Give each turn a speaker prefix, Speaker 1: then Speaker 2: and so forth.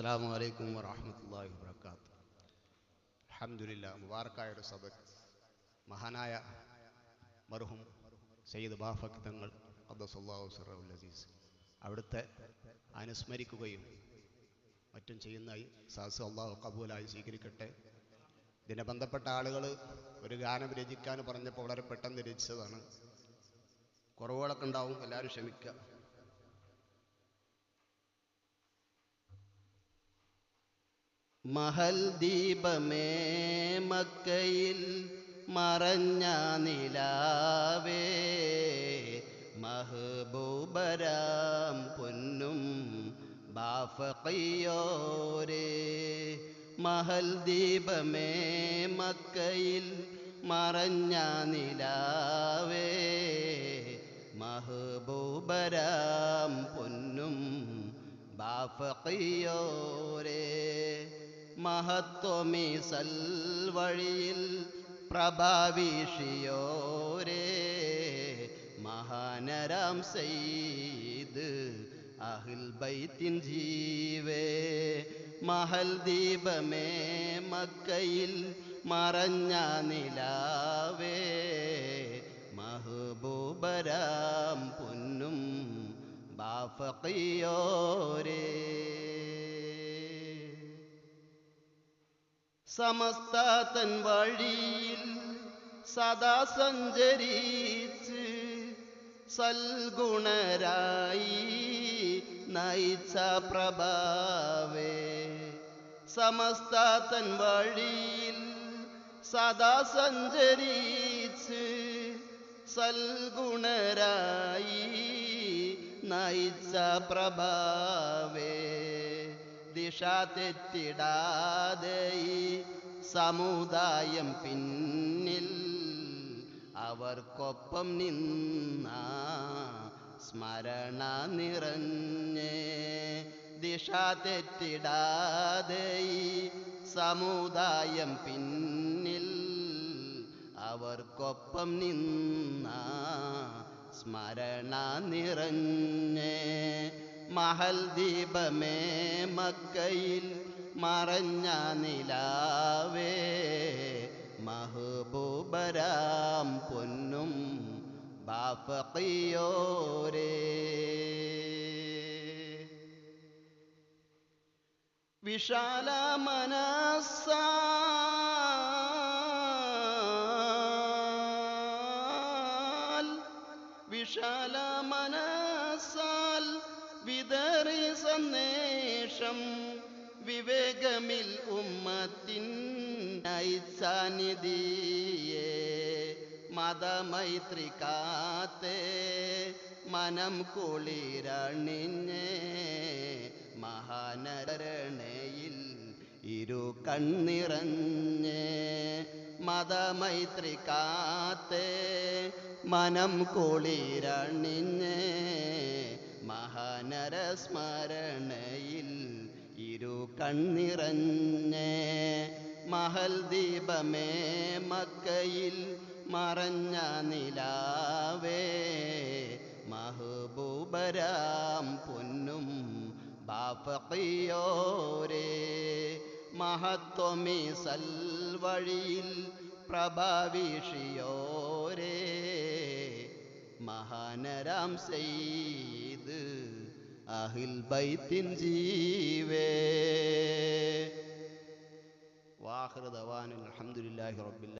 Speaker 1: അസ്സാം വലൈക്കും വറഹമത്തല്ലാഹി വാത്തു അലഹമില്ല മുബാറക്കായ ഒരു സബക് മഹാനായ മർഹും സയ്യിദ് ബാഫക് തങ്ങൾ അബ്ദുസല്ലാഹു അസീസ്. അവിടുത്തെ അനുസ്മരിക്കുകയും മറ്റും ചെയ്യുന്ന സാസ് അള്ളാഹു കബൂലായി സ്വീകരിക്കട്ടെ. ഇതിനെ ബന്ധപ്പെട്ട ആളുകൾ ഒരു ഗാനം രചിക്കാൻ പറഞ്ഞപ്പോൾ വളരെ പെട്ടെന്ന് രചിച്ചതാണ്. കുറവുകളൊക്കെ ഉണ്ടാവും എല്ലാവരും ക്ഷമിക്കുക
Speaker 2: മഹൽ ദീപമേ മക്കയിൽ മറഞ്ഞ നിലാവേ മഹബൂബരാം പൊന്നും ബാഫിയോരേ. മഹൽ ദീപമേ മക്കയിൽ മറഞ്ഞ നിലാവേ മഹബൂബരാം പൊന്നും ബാഫിയോരേ. മഹത്വമീ സൽവഴിയിൽ പ്രഭാവീഷിയോരേ മഹാനരാം സയ്യിദ് അഹിൽ ബൈത്തിൻ ജീവേ മഹൽ ദീപമേ മക്കയിൽ മറഞ്ഞ നിലാവേ മഹബൂബരാം പൊന്നും ബാഫിയോരേ സമസ്ത തൻ വഴിയിൽ സദാ സഞ്ചരിച്ച് സൽഗുണരായി നയിച്ച പ്രഭാവേ. സമസ്ത തൻ വഴിയിൽ സദാ സഞ്ചരിച്ച് സൽഗുണരായി നയിച്ച പ്രഭാവേ. ദിശ തെറ്റിടാതെ സമുദായം പിന്നിൽ അവർക്കൊപ്പം നിന്ന സ്മരണ നിറഞ്ഞേ ദിശ തെറ്റിടാതെ സമുദായം പിന്നിൽ അവർക്കൊപ്പം നിന്ന സ്മരണ നിറഞ്ഞേ മഹൽ ദീപമേ മക്കയിൽ മറഞ്ഞ നിലാവേ. മഹബൂബരാം പൊന്നും ബാഫിയോരേ. വിശാല മനസ്സ വിശാല സന്ദേശം വിവേകമിൽ ഉമ്മത്തിൻ നൈസാനിധിയേ മതമൈത്രി കാത്തേ മനം കുളിരണിഞ്ഞേ മഹാനരണയിൽ ഇരു കണ്ണിറഞ്ഞേ മതമൈത്രി കാത്തേ മനം കുളിരണിഞ്ഞേ മഹാനരസ്മരണയിൽ ഇരു കണ്ണിറഞ്ഞേ. മഹൽ ദീപമേ മക്കയിൽ മറഞ്ഞ നിലാവേ. മഹബൂബരാം പൊന്നും ബാപ്പയോരേ മഹത്വമീ സൽവഴിയിൽ പ്രഭാവീഷിയോരേ. മഹാനരാം സെയ്ത് അഹിൽ ബൈത്തിൻ ജീവേ.
Speaker 1: വാഹൃദവാൻ അലഹമുല്ലാഹി റബ്ബില്ല